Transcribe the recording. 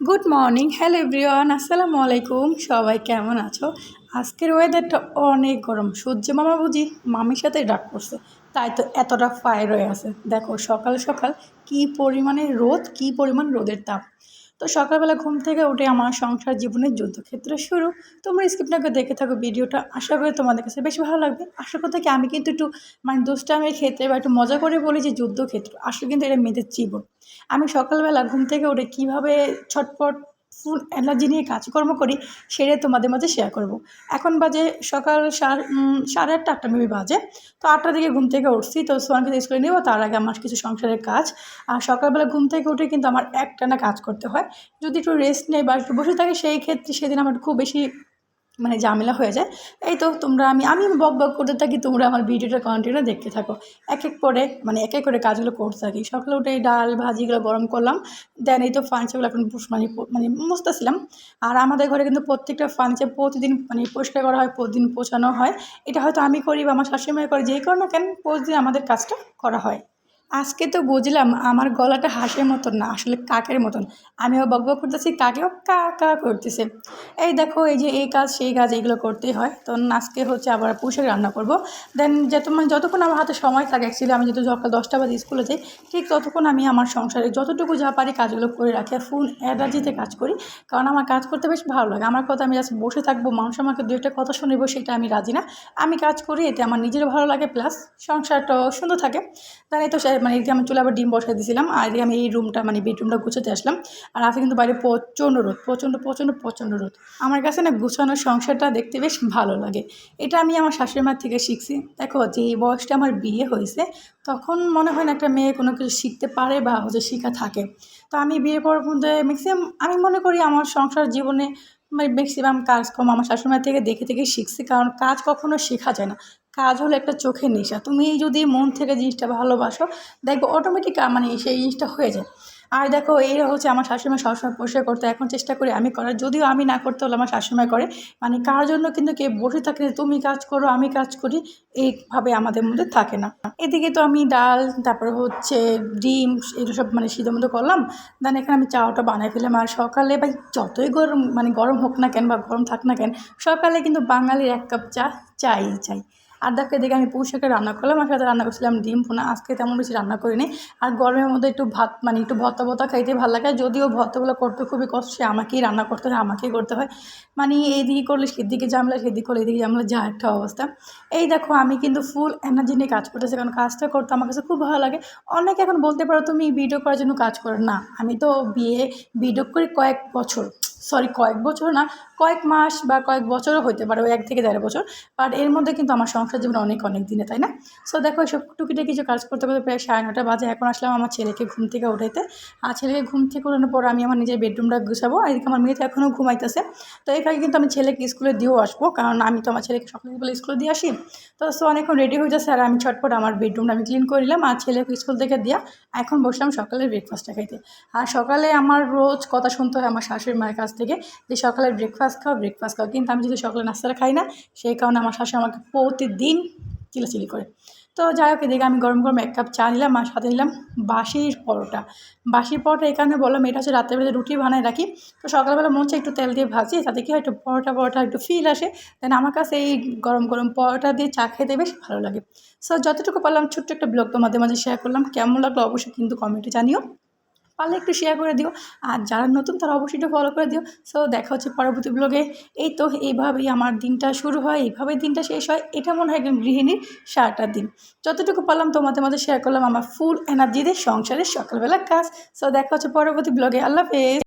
Good morning hello everyone আসসালামু আলাইকুম সবাই কেমন আছো? আজকের ওয়েদারটা অনেক গরম। সূর্য মামা বুঝি মামির সাথে ডাক করছে। তাই তো এতটা ফায়ার হয়ে আছে। দেখো, সকাল সকাল কি পরিমাণে রোদ, কি পরিমাণ রোদের তাপ। তো সকালবেলা ঘুম থেকে উঠে আমার সংসার জীবনের যুদ্ধক্ষেত্র শুরু। তোমরা স্ক্রিপ্টটাকে দেখে থাকো ভিডিওটা। আশা করি তোমাদের কাছে বেশি ভালো লাগবে। আশা করতে কি আমি কিন্তু একটু মানে দুষ্টামের ক্ষেত্রে বা একটু মজা করে বলি যে যুদ্ধক্ষেত্র। আসলে কিন্তু এটা মেয়েদের জীবন। আমি সকালবেলা ঘুম থেকে উঠে কীভাবে ছটপট ফুল এনার্জি নিয়ে কাজকর্ম করি, সেটা তোমাদের মাঝে শেয়ার করব। এখন বাজে সকাল সাড়ে সাড়ে আটটা আটটা মেবি বাজে। তো আটটা দিকে ঘুম থেকে উঠছি, তো সোয়ানকে স্কুলে নেব, তার আগে আমার কিছু সংসারের কাজ। আর সকালবেলা ঘুম থেকে উঠে কিন্তু আমার একটানা কাজ করতে হয়। যদি একটু রেস্ট নেই বা একটু বসে থাকে, সেই ক্ষেত্রে সেদিন আমার খুব বেশি মানে ঝামেলা হয়ে যায়। এই তো তোমরা আমি আমি বক বক করতে থাকি, তোমরা আমার ভিডিওটা কন্টিনিউ দেখতে থাকো। এক এক করে মানে এক এক করে কাজগুলো করতে থাকি। সকালে উঠে ডাল ভাজিগুলো গরম করলাম দেন এই তো ফার্নিচারগুলো এখন মানে মানে মুছতেছিলাম আর আমাদের ঘরে কিন্তু প্রত্যেকটা ফার্নিচার প্রতিদিন মানে পরিষ্কার করা হয়, প্রতিদিন পোছানো হয়। এটা হয়তো আমি করি বা আমার শাশুড়ি করে যেই করো না কেন, প্রতিদিন আমাদের কাজটা করা হয়। আজকে তো বুঝলাম আমার গলাটা হাঁসের মতন না, আসলে কাকের মতন। আমিও বক বক করতেছি, কাকেও কা কা করতেছে। এই দেখো, এই যে এই কাজ, সেই কাজ এইগুলো করতেই হয়। তো আজকে হচ্ছে আবার পুষে রান্না করব। দেন যত মানে যতক্ষণ আমার হাতে সময় থাকে অ্যাকচুয়ালি আমি যেহেতু সকাল দশটা বাজে স্কুলে যাই, ঠিক ততক্ষণ আমি আমার সংসারে যতটুকু যা পারি কাজগুলো করে রাখি আর ফুল এনার্জিতে কাজ করি। কারণ আমার কাজ করতে বেশ ভালো লাগে। আমার কথা আমি জাস্ট বসে থাকব, মানুষ আমাকে দু একটা কথা শুনিব, সেটা আমি রাজি না। আমি কাজ করি, এতে আমার নিজেরও ভালো লাগে প্লাস সংসারটাও সুন্দর থাকে। তাই তো মানে এদিকে আমি চলে আবার ডিম বসাই দিয়েছিলাম আর এদিকে আমি এই রুমটা মানে বেডরুমটা গুছোতে আসলাম। আর আজকে কিন্তু বাইরে প্রচণ্ড রোদ, প্রচণ্ড প্রচণ্ড প্রচণ্ড রোদ। আমার কাছে না গুছানোর সংসারটা দেখতে বেশ ভালো লাগে। এটা আমি আমার শাশুড়ি মার থেকে শিখছি। দেখো, যে এই বয়সটা আমার বিয়ে হয়েছে, তখন মনে হয় না একটা মেয়ে কোনো কিছু শিখতে পারে বা হচ্ছে শিখা থাকে। তো আমি বিয়ে পর মধ্যে ম্যাক্সিমাম আমি মনে করি আমার সংসার জীবনে মানে ম্যাক্সিমাম কাজ কম আমার শাশুড়িমার থেকে দেখে দেখে শিখছি। কারণ কাজ কখনো শেখা যায় না। কাজ হলো একটা চোখের নেশা। তুমি যদি মন থেকে জিনিসটা ভালোবাসো, দেখব অটোমেটিক মানে সেই জিনিসটা হয়ে যায়। আর দেখো, এই হচ্ছে আমার শাশুড়িমা সবসময় পরিষ্কার করতে, এখন চেষ্টা করি আমি করার। যদিও আমি না করতে হলে আমার শাশুড়িমা করে। মানে কার জন্য কিন্তু কে বসে থাকে তুমি কাজ করো, আমি কাজ করি, এইভাবে আমাদের মধ্যে থাকে না। এদিকে তো আমি ডাল, তারপরে হচ্ছে ডিম, এগুলো সব মানে সিদ্ধ মতো করলাম। দেন এখানে আমি চাওটা বানাই ফেলাম আর সকালে ভাই যতই গরম মানে গরম হোক না কেন বা গরম থাক না কেন, সকালে কিন্তু বাঙালির এক কাপ চা, চাই চাই। আর দেখো এদিকে আমি শাকের রান্না করলাম, আর সাথে রান্না করছিলাম ডিম। পোনা আজকে তেমন বেশি রান্না করিনি। আর গরমের মধ্যে একটু ভাত মানে একটু ভর্তা ভর্তা খাইতে ভালো লাগে। যদিও ভর্তাগুলো করতে খুবই কষ্ট, সে আমাকেই রান্না করতে হয়, আমাকেই করতে হয়। মানে এইদিকে করলে সেদিকে জামলা সেদিকে করলে এদিকে জামলা যা একটা অবস্থা। এই দেখো, আমি কিন্তু ফুল এনার্জি নিয়ে কাজ করতেছি, কারণ কাজটা করতে আমার কাছে খুব ভালো লাগে। অনেকে এখন বলতে পারো, তুমি ভিডিও করার জন্য কাজ করো। না, আমি তো বিয়ে ভিডিও করি কয়েক বছর। সরি, কয়েক বছর না কয়েক মাস বা কয়েক বছরও হতে পারে, ওই এক থেকে দেড় বছর। বাট এর মধ্যে কিন্তু আমার সংসার জীবন অনেক অনেক দিনে, তাই না? সো দেখো, এসব টুকিটে কিছু কাজ করতে করতে প্রায় সাড়ে নটা বাজে। এখন আসলাম আমার ছেলেকে ঘুম থেকে উঠাইতে। আর ছেলেকে ঘুম থেকে উঠানোর পর আমি আমার নিজের বেডরুমটা গুছাবো। আর আমার মেয়ে তো এখনও ঘুমাইতেছে। তো এই ফাঁকে কিন্তু আমি ছেলেকে স্কুলে দিয়েও আসব। কারণ আমি তো আমার ছেলেকে সকালবেলা স্কুলে দিয়ে আসি। তো সো অনেকক্ষণ রেডি হয়ে যাচ্ছে আর আমি ছটপট আমার বেডরুমটা আমি ক্লিন করে নিলাম। আর ছেলেকে স্কুল থেকে দিয়া এখন বসলাম সকালের ব্রেকফাস্টটা খাইতে। আর সকালে আমার রোজ কথা শুনতে হয় আমার শাশুড়ি মায়ের কাছ থেকে যে সকালে ব্রেকফাস্ট খাও ব্রেকফাস্ট খাও। কিন্তু আমি যদি সকালে নাস্তাটা খাই না, সেই কারণে আমার শাশুড়ি আমাকে প্রতিদিন চিলাচিলি করে। তো যাই হোক, এদিকে আমি গরম গরম এক কাপ চা নিলাম, আর সাথে নিলাম বাসির পরোটা। বাসির পরোটা এই কারণে বললাম এটা হচ্ছে রাত্রেবেলা রুটি বানায় রাখি তো সকালবেলা মনে হচ্ছে একটু তেল দিয়ে ভাজি, তাতে কি হয়, একটু পরোটা পরোটা, একটু ফিল আসে। দেন আমার কাছে এই গরম গরম পরোটা দিয়ে চা খেতে বেশ ভালো লাগে। সো যতটুকু পারলাম, ছোট্ট একটা ব্লগ তোমাদের মাঝে শেয়ার করলাম। কেমন লাগল অবশ্যই কিন্তু কমেন্টে জানিও। পারলে একটু শেয়ার করে দিও। আর যারা নতুন, তারা অবশ্যই একটু ফলো করে দিও। সো দেখা হচ্ছে পরবর্তী ব্লগে এই তো, এইভাবেই আমার দিনটা শুরু হয়, এইভাবেই দিনটা শেষ হয়। এটা মনে হয় একদম গৃহিণীর সারাটা দিন। যতটুকু পারলাম তোমাদের মধ্যে শেয়ার করলাম আমার ফুল এনার্জিদের সংসারের সকালবেলা কাজ। সো দেখা হচ্ছে পরবর্তী ব্লগে আল্লাহ হাফেজ।